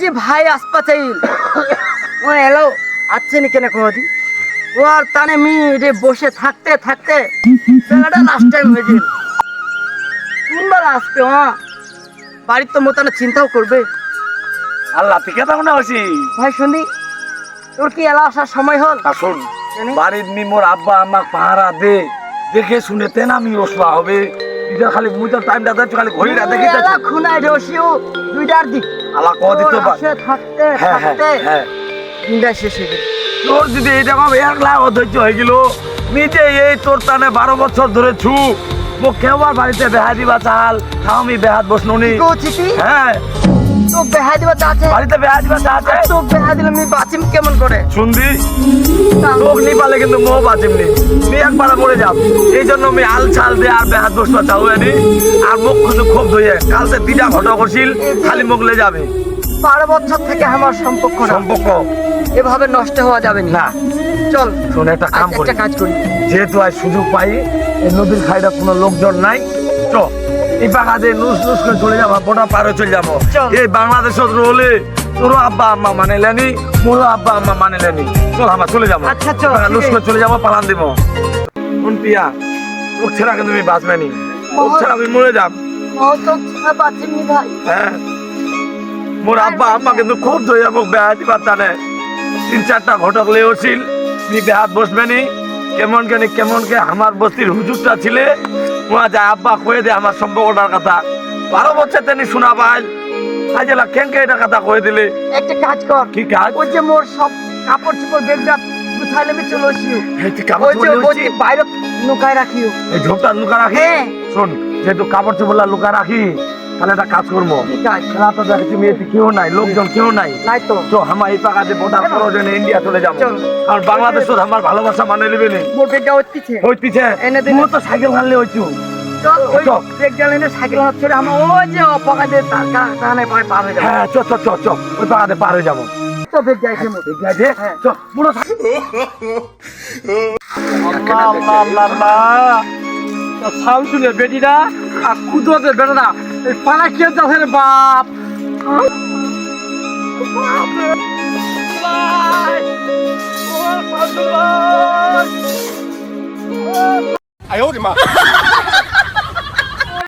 যে ভাই আসপাতাইল। ও এলো আসছে নি কেন কোদি ও আর তানে মি রে বসে থাকতে থাকতে ছেলেটা লাস্ট টাইম হয়েছিল। কোনবার আসবে হ্যাঁ বাড়ির তো মোতানে চিন্তাও করবে। আল্লাহ থেকে তখন আসি ভাই শুনি। তোর কি এলা আসার সময় হল? আসুন। বাড়ির নি মোর আব্বা আমাক পাহারা দে। দেখে শুনে তেন আমি রসবা হবে। নিজের খালি মুজার টাইমটা দেখছি খালি ঘড়িটা দেখি খুনাই রসিও দুইটার দিক। দিতে থাকতে হ্যাঁ হ্যাঁ থাকতে। হ্যাঁ। দিনটা শেষ হয়ে তোর যদি এইটা ভাবে একলা অধৈর্য হয়ে গেল নিজে এই তোর টানে বারো বছর ধরে ছু মোক কেবার বাড়িতে বেহাদি বা চাল খাওয়ামি আমি বেহাত বসনুনি। হ্যাঁ। তো বেহা দিবা আছে। বাড়িতে বেহা দিবা চাল তো বেহা দিলে আমি বাঁচিম কেমন করে? শুনবি? লোক নি পালে কিন্তু মোহ বাঁচিমনি নি। একবার মরে যাব এই জন্য আমি আল ছাল দিয়ে আর বেহাত বসবা চাউ নি আর মুখ কিন্তু খুব ধুয়ে কালতে দিদা ঘট করছিল খালি মুখ লে যাবে। বারো বছর থেকে আমার সম্পর্ক সম্পর্ক? এভাবে নষ্ট হওয়া যাবে না। না। চল শোন একটা কাম করি। একটা কাজ করি। যেহেতু আজ সুযোগ পাই এই নদীর খাইটা কোনো লোকজন নাই চ এই বাগাতে নুস নুস করে চলে যাব বোটা পারে চলে যাব। এই রলে তোরও আব্বা আম্মা মানে লেনি মোরও আব্বা আম্মা মানে লেনি। চল আমরা চলে যাব। আচ্ছা, ঠিক লুস করে চলে যাব পালান দিব কোন পিয়া? ছেড়া কিন্তু তুমি বাঁচবে নি? ছাড়া আমি মরে যাব হ্যাঁ। মোর আব্বা আম্মা কিন্তু খুব ধরে মোক বেহা দিবার তিন চারটা ঘটক লে উঠিল নি বেহাত বসবে নি। কেমন কেন কেমন কে আমার বস্তির হুজুরটা ছিলে। ওয়া যায় আব্বা কয়ে দে আমার সম্পর্কটার কথা। বারো বছর তেনি শোনা পাই আজেলা কেনকে এটা কথা কয়ে দিলে? একটা কাজ কর। কি কাজ? ওই যে মোর সব কাপড় চোপড় বেগটা গুছাইলে আমি চলে আসিও ওই যে ওই বাইরে লুকায় রাখিও। এই ঝোপটা লুকা রাখি? হ্যাঁ। শোন যেহেতু কাপড় রাখি তাহলে একটা কাজ করব। খেলা তো দেখেছি মেয়েটি কেউ নাই লোকজন কেউ নাই। নাই তো। তো আমার এই টাকা দিয়ে বোটা প্রয়োজনে ইন্ডিয়া চলে যাব। চল। কারণ বাংলাদেশ আমার ভালোবাসা মানে নেবে নি। তুই তো সাইকেল হানলে হইছু সাইকেল হচ্ছে আমার ওই যে তার পার হয়ে যাবে। হ্যাঁ চ চ চ চ ওই পাকাতে পার হয়ে যাব। হ্যাঁ। পুরো বেটিরা। আর কুদরতে বেটারা। এই ফারাকিয়া জাতের বাপ আয় ওরে মা